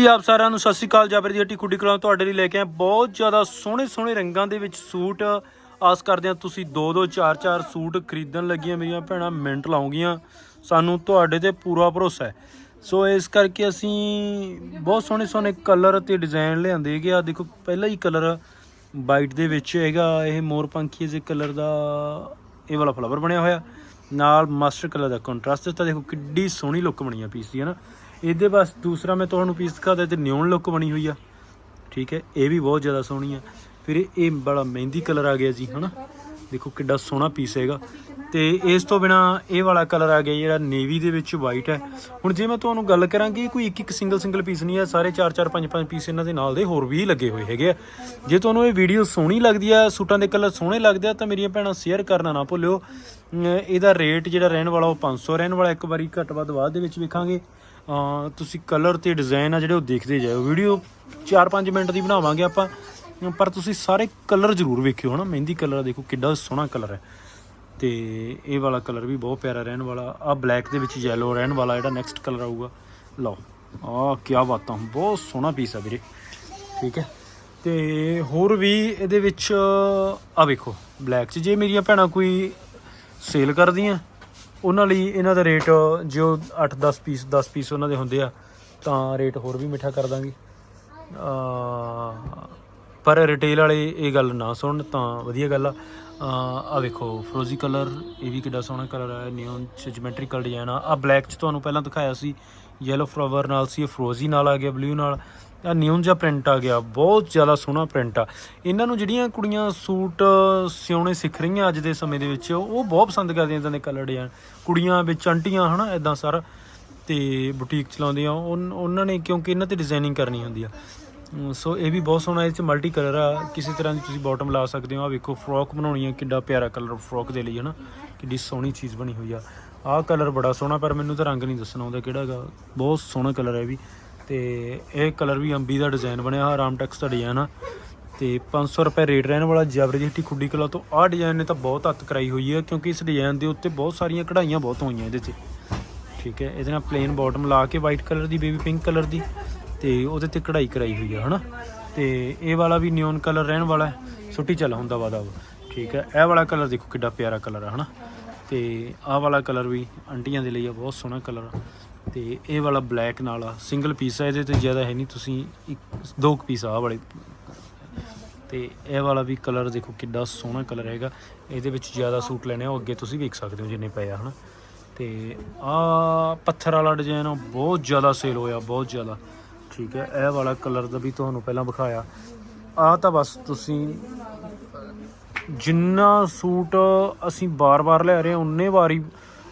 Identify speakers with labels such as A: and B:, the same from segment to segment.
A: ਜੀ ਆਪ ਸਾਰਿਆਂ ਨੂੰ ਸਤਿ ਸ਼੍ਰੀ ਅਕਾਲ, ਜਾਬਰ ਦੀ ਹੱਟੀ ਖੁੱਡੀ ਕਲਾਂ ਤੁਹਾਡੇ ਲਈ ਲੈ ਕੇ ਆਏ ਬਹੁਤ ਜ਼ਿਆਦਾ ਸੋਹਣੇ ਸੋਹਣੇ ਰੰਗਾਂ ਦੇ ਵਿੱਚ ਸੂਟ। ਆਸ ਕਰਦੇ ਹਾਂ ਤੁਸੀਂ ਦੋ ਦੋ, ਚਾਰ ਚਾਰ ਸੂਟ ਖਰੀਦਣ ਲੱਗੀਆਂ ਮੇਰੀਆਂ ਭੈਣਾਂ, ਮਿੰਟ ਲਾਉਂਗੀਆਂ। ਸਾਨੂੰ ਤੁਹਾਡੇ ਤੇ ਪੂਰਾ ਭਰੋਸਾ ਹੈ। ਸੋ ਇਸ ਕਰਕੇ ਅਸੀਂ ਬਹੁਤ ਸੋਹਣੇ ਸੋਹਣੇ ਕਲਰ ਤੇ ਡਿਜ਼ਾਈਨ ਲਿਆਂਦੇ ਹੈਗੇ ਆ। ਦੇਖੋ, ਪਹਿਲਾ ਹੀ ਕਲਰ ਵਾਈਟ ਦੇ ਵਿੱਚ ਹੈਗਾ। ਇਹ ਮੋਰ ਪੰਖੀ ਦੇ ਕਲਰ ਦਾ ਇਹ ਵਾਲਾ ਫਲਾਵਰ ਬਣਿਆ ਹੋਇਆ। ਨਾਲ ਮਾਸਟਰ ਕਲਰ ਦਾ ਕੰਟਰਾਸਟ ਦਿੱਤਾ। ਦੇਖੋ, ਕਿੱਡੀ ਸੋਹਣੀ ਲੁੱਕ ਬਣੀ ਆ ਪੀਸ ਦੀ, ਹੈ ਨਾ? ਇਹਦੇ ਬਸ ਦੂਸਰਾ ਮੈਂ ਤੁਹਾਨੂੰ ਪੀਸ ਦਿਖਾਦਾ ਤੇ ਨਿਓਨ ਲੁੱਕ ਬਣੀ ਹੋਈ ਆ। ਠੀਕ ਹੈ, ਇਹ ਵੀ ਬਹੁਤ ਜ਼ਿਆਦਾ ਸੋਹਣੀ ਆ। ਫਿਰ ਇਹ- ਇਹ ਬੜਾ ਮਹਿੰਦੀ ਕਲਰ ਆ ਗਿਆ ਜੀ, ਹਨਾ? ਦੇਖੋ ਕਿੱਡਾ ਸੋਹਣਾ ਪੀਸ ਹੈਗਾ। ਤੇ ਇਸ ਤੋਂ ਬਿਨਾ ਇਹ ਵਾਲਾ ਕਲਰ ਆ ਗਿਆ ਜਿਹੜਾ ਨੇਵੀ ਦੇ ਵਿੱਚ ਵਾਈਟ ਹੈ। ਹੁਣ ਜੇ ਮੈਂ ਤੁਹਾਨੂੰ ਗੱਲ ਕਰਾਂ ਕਿ ਕੋਈ ਇੱਕ ਇੱਕ ਸਿੰਗਲ ਸਿੰਗਲ ਪੀਸ ਨਹੀਂ ਹੈ ਸਾਰੇ 4 4 5 5 ਪੀਸ ਇਹਨਾਂ ਦੇ ਨਾਲ ਦੇ ਹੋਰ ਵੀ ਲੱਗੇ ਹੋਏ ਹੈਗੇ ਆ। ਜੇ ਤੁਹਾਨੂੰ ਇਹ ਵੀਡੀਓ ਸੋਹਣੀ ਲੱਗਦੀ ਆ, ਸੂਟਾਂ ਦੇ ਕਲਰ ਸੋਹਣੇ ਲੱਗਦੇ ਆ, ਤਾਂ ਮੇਰੀਆਂ ਭੈਣਾਂ ਸ਼ੇਅਰ ਕਰਨਾ ਨਾ ਭੁੱਲਿਓ। ਇਹਦਾ ਰੇਟ ਜਿਹੜਾ ਰਹਿਣ ਵਾਲਾ ਉਹ 500 ਰਹਿਣ ਵਾਲਾ, ਇੱਕ ਵਾਰੀ ਘੱਟ ਵੱਧ ਬਾਅਦ ਦੇ ਵਿੱਚ ਵੇਖਾਂਗੇ। ਤੁਸੀਂ ਕਲਰ ਤੇ ਡਿਜ਼ਾਈਨ ਆ ਜਿਹੜੇ ਉਹ ਦੇਖਦੇ ਜਾਓ ਵੀਡੀਓ 4-5 ਮਿੰਟ ਦੀ ਬਣਾਵਾਂਗੇ ਆਪਾਂ। ਪਰ ਤੁਸੀਂ ਸਾਰੇ ਕਲਰ ਜ਼ਰੂਰ ਵੇਖਿਓ ਹਨਾ। ਮਹਿੰਦੀ ਕਲਰ ਦੇਖੋ ਕਿੱਡਾ ਸੋਹਣਾ ਕਲਰ ਹੈ ਤੇ ਇਹ ਵਾਲਾ ਕਲਰ ਵੀ ਬਹੁਤ ਪਿਆਰਾ ਰਹਿਣ ਵਾਲਾ। ਆ ਬਲੈਕ ਦੇ ਵਿੱਚ ਯੈਲੋ ਰਹਿਣ ਵਾਲਾ ਜਿਹੜਾ ਨੈਕਸਟ ਕਲਰ ਆਊਗਾ। ਲਓ ਆ ਕੀ ਬਾਤਾਂ। ਬਹੁਤ ਸੋਹਣਾ ਪੀਸ ਆ ਵੀਰੇ। ਠੀਕ ਹੈ। ਤੇ ਹੋਰ ਵੀ ਇਹਦੇ ਵਿੱਚ ਆ ਵੇਖੋ ਬਲੈਕ 'ਚ। ਜੇ ਮੇਰੀਆਂ ਭੈਣਾਂ ਕੋਈ ਸੇਲ ਕਰਦੀਆਂ ਉਹਨਾਂ ਲਈ ਇਹਨਾਂ ਦਾ ਰੇਟ, ਜੇ ਉਹ 8-10 ਪੀਸ 10 ਪੀਸ ਉਹਨਾਂ ਦੇ ਹੁੰਦੇ ਆ, ਤਾਂ ਰੇਟ ਹੋਰ ਵੀ ਮਿੱਠਾ ਕਰ ਦਾਂਗੇ। ਪਰ ਰਿਟੇਲ ਵਾਲੇ ਇਹ ਗੱਲ ਨਾ ਸੁਣਨ, ਤਾਂ ਵਧੀਆ ਗੱਲ ਆ। ਆ ਵੇਖੋ ਫਰੋਜ਼ੀ ਕਲਰ ਇਹ ਵੀ ਕਿੱਡਾ ਸੋਹਣਾ ਕਲਰ ਆ ਨਿਓਨ ਚ ਜਿਓਮੈਟ੍ਰੀਕਲ ਡਿਜ਼ਾਈਨ ਆ। ਆ ਬਲੈਕ ਚ ਤੁਹਾਨੂੰ ਪਹਿਲਾਂ ਦਿਖਾਇਆ ਸੀ ਯੈਲੋ ਫਲਾਵਰ ਨਾਲ ਸੀ, ਇਹ ਫਰੋਜ਼ੀ ਨਾਲ ਆ ਗਿਆ ਬਲੂ ਨਾਲ। ਆ ਨਿਊਨ ਜਿਹਾ ਪ੍ਰਿੰਟ ਆ ਗਿਆ, ਬਹੁਤ ਜ਼ਿਆਦਾ ਸੋਹਣਾ ਪ੍ਰਿੰਟ ਆ। ਇਹਨਾਂ ਨੂੰ ਜਿਹੜੀਆਂ ਕੁੜੀਆਂ ਸੂਟ, ਸਿਉਣੇ ਸਿੱਖ ਰਹੀਆਂ ਅੱਜ ਦੇ ਸਮੇਂ ਦੇ ਵਿੱਚ, ਉਹ ਬਹੁਤ ਪਸੰਦ ਕਰਦੀਆਂ ਇਦਾਂ ਦੇ ਕਲਰ ਡਿਜ਼ਾਈਨ ਕੁੜੀਆਂ ਵਿੱਚ ਆਂਟੀਆਂ, ਹਨਾ ਇਦਾਂ ਸਾਰਾ, ਤੇ ਬੁਟੀਕ ਚਲਾਉਂਦੀਆਂ, ਉਨ- ਉਹਨਾਂ ਨੇ ਕਿਉਂਕਿ ਇਹਨਾਂ ਤੇ ਡਿਜ਼ਾਈਨਿੰਗ ਕਰਨੀ ਹੁੰਦੀ ਆ। ਸੋ ਇਹ ਵੀ ਬਹੁਤ ਸੋਹਣਾ, ਇਹ ਚ ਮਲਟੀ ਕਲਰ ਆ। ਕਿਸੇ ਤਰ੍ਹਾਂ ਦੀ ਤੁਸੀਂ ਬਾਟਮ ਲਾ ਸਕਦੇ ਹੋ ਆ ਵੇਖੋ ਫਰੋਕ ਬਣਾਉਣੀ ਆ, ਕਿੱਡਾ ਪਿਆਰਾ ਕਲਰ ਫਰੋਕ ਦੇ ਲਈ, ਹਨਾ। ਕਿੱਡੀ ਸੋਹਣੀ ਚੀਜ਼ ਬਣੀ ਹੋਈ ਆ। ਆਹ ਕਲਰ ਬੜਾ ਸੋਹਣਾ, ਪਰ ਮੈਨੂੰ ਤਾਂ ਰੰਗ ਨਹੀਂ ਦੱਸਣਾ ਆਉਂਦਾ ਕਿਹੜਾ ਹੈਗਾ। ਬਹੁਤ ਸੋਹਣਾ ਕਲਰ ਹੈ ਇਹ ਵੀ। ਤੇ ਇਹ ਕਲਰ ਵੀ ਅੰਬੀ ਦਾ ਡਿਜ਼ਾਈਨ ਬਣਿਆ ਹੋਇਆ ਰਾਮਟੈਕਸ ਦਾ ਡਿਜ਼ਾਈਨ। ਆ ਤੇ 500 ਰੁਪਏ ਰੇਟ ਰਹਿਣ ਵਾਲਾ ਜੈਵਰੇਜ ਹੱਟੀ ਖੁੱਡੀ ਕਲਾ ਤੋਂ। ਆਹ ਡਿਜ਼ਾਈਨ ਨੇ ਤਾਂ ਬਹੁਤ ਹੱਥ ਕਰਾਈ ਹੋਈ ਹੈ, ਕਿਉਂਕਿ ਇਸ ਡਿਜ਼ਾਈਨ ਦੇ ਉੱਤੇ ਬਹੁਤ ਸਾਰੀਆਂ ਕਢਾਈਆਂ ਬਹੁਤ ਹੋਈਆਂ ਇਹਦੇ 'ਤੇ। ਠੀਕ ਹੈ, ਇਹਦੇ ਨਾਲ ਪਲੇਨ ਬਾਟਮ ਲਾ ਕੇ ਵਾਈਟ ਕਲਰ ਦੀ ਬੇਬੀ ਪਿੰਕ ਕਲਰ ਦੀ, ਤੇ ਉਹਦੇ ਤੇ ਕਢਾਈ ਕਰਾਈ ਹੋਈ ਹੈ, ਹਨਾ? ਤੇ ਇਹ ਵਾਲਾ ਵੀ ਨਿਓਨ ਕਲਰ ਰਹਿਣ ਵਾਲਾ ਹੈ ਸੁੱਟੀ ਚੱਲ ਹੁੰਦਾ ਵਾਦਾ ਠੀਕ ਹੈ, ਇਹ ਵਾਲਾ ਕਲਰ ਦੇਖੋ ਕਿੱਡਾ ਪਿਆਰਾ ਕਲਰ ਹੈ ਹਨਾ? ਤੇ ਆਹ ਵਾਲਾ ਕਲਰ ਵੀ ਆਂਟੀਆਂ ਦੇ ਲਈ ਆ, ਬਹੁਤ ਸੋਹਣਾ ਕਲਰ ਤੇ ਇਹ ਵਾਲਾ ਬਲੈਕ ਨਾਲ ਆ। ਸਿੰਗਲ ਪੀਸ ਆ ਇਹਦੇ ਤੇ, ਜ਼ਿਆਦਾ ਹੈ ਨਹੀਂ। ਤੁਸੀਂ ਇੱਕ, ਦੋ ਕੁ ਪੀਸ ਆ ਵਾਲੇ। ਤੇ ਇਹ ਵਾਲਾ ਵੀ ਕਲਰ ਦੇਖੋ ਕਿੱਡਾ ਸੋਹਣਾ ਕਲਰ ਹੈਗਾ। ਇਹਦੇ ਵਿੱਚ ਜ਼ਿਆਦਾ ਸੂਟ ਲੈਣੇ ਆ, ਉਹ ਅੱਗੇ ਤੁਸੀਂ ਵੇਖ ਸਕਦੇ ਹੋ ਜਿੰਨੇ ਪਏ ਆ, ਹਨਾ। ਤੇ ਆ ਪੱਥਰ ਵਾਲਾ ਡਿਜ਼ਾਈਨ ਬਹੁਤ ਜ਼ਿਆਦਾ ਸੇਲ ਹੋਇਆ, ਬਹੁਤ ਜ਼ਿਆਦਾ। ਠੀਕ ਹੈ, ਇਹ ਵਾਲਾ ਕਲਰ ਦਾ ਵੀ ਤੁਹਾਨੂੰ ਪਹਿਲਾਂ ਵਿਖਾਇਆ। ਆ ਤਾਂ ਬਸ ਤੁਸੀਂ ਜਿੰਨਾ ਸੂਟ ਅਸੀਂ ਬਾਰ-ਬਾਰ ਲੈ ਰਹੇ ਹਾਂ, ਉਨੇ ਵਾਰੀ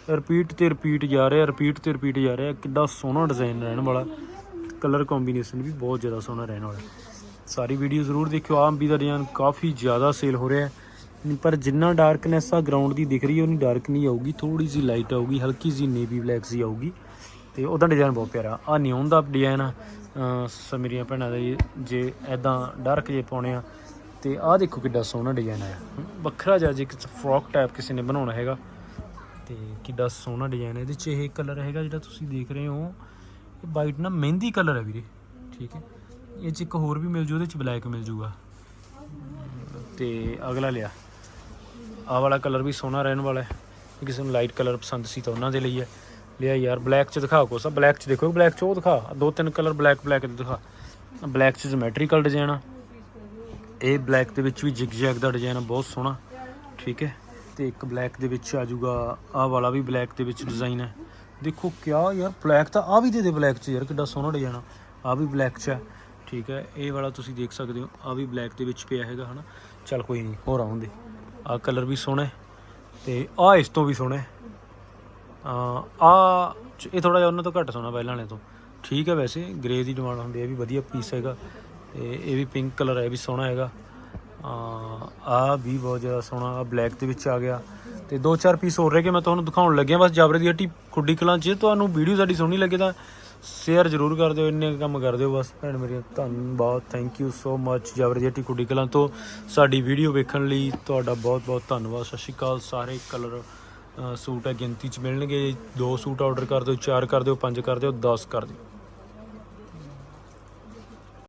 A: ਰਿਪੀਟ ਤੇ ਰਿਪੀਟ ਜਾ ਰਿਹਾ ਰਿਪੀਟ ਤੇ ਰਿਪੀਟ ਜਾ ਰਿਹਾ, ਕਿੱਡਾ ਸੋਹਣਾ ਡਿਜ਼ਾਈਨ ਰਹਿਣ ਵਾਲਾ। ਕਲਰ ਕੰਬੀਨੇਸ਼ਨ ਵੀ ਬਹੁਤ ਜ਼ਿਆਦਾ ਸੋਹਣਾ ਰਹਿਣ ਵਾਲਾ। ਸਾਰੀ ਵੀਡੀਓ ਜ਼ਰੂਰ ਦੇਖਿਓ, ਆਹ ਅੰਬੀ ਦਾ ਡਿਜ਼ਾਈਨ ਕਾਫੀ ਜ਼ਿਆਦਾ ਸੇਲ ਹੋ ਰਿਹਾ ਹੈ। ਪਰ ਜਿੰਨਾ ਡਾਰਕਨੈਸ ਆ ਗਰਾਊਂਡ ਦੀ ਦਿਖ ਰਹੀ ਹੈ, ਉਨੀ ਡਾਰਕ ਨਹੀਂ ਆਊਗੀ ਥੋੜੀ ਜਿਹੀ ਲਾਈਟ ਆਊਗੀ, ਹਲਕੀ ਜਿਹੀ ਨੇਵੀ ਬਲੈਕ ਜੀ ਆਊਗੀ। ਤੇ ਉਹਦਾ ਡਿਜ਼ਾਈਨ ਬਹੁਤ ਪਿਆਰਾ। ਆ ਨਿਓਨ ਦਾ ਡਿਜ਼ਾਈਨ ਆ, ਅਹ ਮੇਰੀਆਂ ਭੈਣਾਂ ਦੇ ਜੇ ਐਦਾਂ ਡਾਰਕ ਜੇ ਪਾਉਣੇ ਆ, ਤੇ ਆਹ ਦੇਖੋ ਕਿੱਡਾ ਸੋਹਣਾ ਡਿਜ਼ਾਈਨ ਆਇਆ। ਵੱਖਰਾ ਜਿਹਾ ਜੇ ਫਰੋਕ ਟਾਈਪ ਕਿਸੇ ਨੇ ਬਣਾਉਣਾ ਹੈਗਾ। ਤੇ ਕਿੱਡਾ ਸੋਹਣਾ ਡਿਜ਼ਾਈਨ ਹੈ। ਇਹਦੇ 'ਚ ਇਹ ਕਲਰ ਹੈਗਾ ਜਿਹੜਾ ਤੁਸੀਂ ਦੇਖ ਰਹੇ ਹੋ। ਇਹ ਵਾਈਟ ਨਾ ਮਹਿੰਦੀ ਕਲਰ ਹੈ ਵੀਰੇ। ਠੀਕ ਹੈ। ਇਹ 'ਚ ਇੱਕ ਹੋਰ ਵੀ ਮਿਲ ਜੂ, ਉਹਦੇ 'ਚ ਬਲੈਕ ਮਿਲ ਜੂਗਾ। ਤੇ ਅਗਲਾ ਲਿਆ। ਆਹ ਵਾਲਾ ਕਲਰ ਵੀ ਸੋਹਣਾ ਰਹਿਣ ਵਾਲਾ ਹੈ। ਕਿਸੇ ਨੂੰ ਲਾਈਟ ਕਲਰ ਪਸੰਦ ਸੀ ਤਾਂ ਉਹਨਾਂ ਦੇ ਲਈ ਹੈ। ਲਿਆ ਯਾਰ ਬਲੈਕ 'ਚ ਦਿਖਾ ਕੋਸਾ ਬਲੈਕ 'ਚ ਦੇਖੋ ਬਲੈਕ 'ਚ ਉਹ ਦਿਖਾ। ਦੋ ਤਿੰਨ ਕਲਰ ਬਲੈਕ ਬਲੈਕ ਦੇ ਦਿਖਾ। ਬਲੈਕ 'ਚ ਜਿਓਮੈਟ੍ਰੀਕਲ ਡਿਜ਼ਾਈਨ ਆ। ਇਹ ਬਲੈਕ ਦੇ ਵਿੱਚ ਵੀ ਜਿਗ ਜੈਗ ਦਾ ਡਿਜ਼ਾਈਨ ਆ, ਬਹੁਤ ਸੋਹਣਾ। ਠੀਕ ਹੈ। ਤੇ ਇੱਕ ਬਲੈਕ ਦੇ ਵਿੱਚ ਆ ਜਾਊਗਾ। ਆਹ ਵਾਲਾ ਵੀ ਬਲੈਕ ਦੇ ਵਿੱਚ ਡਿਜ਼ਾਈਨ ਹੈ। ਦੇਖੋ ਕਿਆ ਯਾਰ ਬਲੈਕ ਤਾਂ ਆ ਵੀ ਦੇ ਦੇ ਬਲੈਕ 'ਚ ਯਾਰ, ਕਿੱਡਾ ਸੋਹਣਾ ਡਿਜ਼ਾਈਨ ਆ। ਆ ਵੀ ਬਲੈਕ 'ਚ ਹੈ। ਠੀਕ ਹੈ, ਇਹ ਵਾਲਾ ਤੁਸੀਂ ਦੇਖ ਸਕਦੇ ਹੋ। ਆ ਵੀ ਬਲੈਕ ਦੇ ਵਿੱਚ ਪਿਆ ਹੈਗਾ, ਹਨਾ। ਚੱਲ ਕੋਈ ਨਹੀਂ ਹੋਰ ਆਉਂਦੇ ਆ ਕਲਰ ਵੀ ਸੋਹਣਾ ਹੈ ਤੇ ਆ ਇਸ ਤੋਂ ਵੀ ਸੋਹਣਾ ਹੈ। ਆ ਆ ਇਹ ਥੋੜਾ ਜਿਹਾ ਉਹਨਾਂ ਤੋਂ ਘੱਟ ਸੋਹਣਾ ਪਹਿਲਾਂ ਵਾਲੇ ਤੋਂ। ਠੀਕ ਹੈ ਵੈਸੇ ਗ੍ਰੇ ਦੀ ਡਿਮਾਂਡ ਹੁੰਦੀ ਹੈ, ਇਹ ਵੀ ਵਧੀਆ ਪੀਸ ਹੈਗਾ। ਤੇ ਇਹ ਵੀ ਪਿੰਕ ਕਲਰ ਹੈ, ਇਹ ਵੀ ਸੋਹਣਾ ਹੈਗਾ। ਆ ਵੀ ਬਹੁਤ ਜ਼ਿਆਦਾ ਸੋਹਣਾ, ਆ ਬਲੈਕ ਦੇ ਵਿੱਚ ਆ ਗਿਆ। ਤੇ ਦੋ ਚਾਰ ਪੀਸ ਹੋਰ ਰਹਿ ਕਿ ਮੈਂ ਤੁਹਾਨੂੰ ਦਿਖਾਉਣ ਲੱਗਿਆ, ਬਸ ਜਾਬਰੇ ਦੀ ਹੱਟੀ ਖੁੱਡੀ ਕਲਾਂ ਜੇ ਤੁਹਾਨੂੰ ਵੀਡੀਓ ਸਾਡੀ ਸੋਹਣੀ ਲੱਗੇ ਤਾਂ ਸ਼ੇਅਰ ਜ਼ਰੂਰ ਕਰ ਦਿਓ, ਇੰਨੇ ਕੁ ਕੰਮ ਕਰ ਦਿਓ। ਬਸ ਭੈਣ ਮੇਰੀ ਧੰਨਵਾਦ ਥੈਂਕ ਯੂ ਸੋ ਮੱਚ ਜਾਬਰੇ ਦੀ ਹੱਟੀ ਖੁੱਡੀ ਕਲਾਂ ਤੋਂ ਸਾਡੀ ਵੀਡੀਓ ਵੇਖਣ ਲਈ ਤੁਹਾਡਾ ਬਹੁਤ ਬਹੁਤ ਧੰਨਵਾਦ। ਸਤਿ ਸ਼੍ਰੀ ਅਕਾਲ, ਸਾਰੇ ਕਲਰ ਸੂਟ ਹੈ ਗਿਣਤੀ ਚ ਮਿਲਣਗੇ। ਦੋ ਸੂਟ ਆਰਡਰ ਕਰ ਦਿਓ, ਚਾਰ ਕਰ ਦਿਓ, ਪੰਜ ਕਰ ਦਿਓ 10 ਕਰ ਦਿਓ।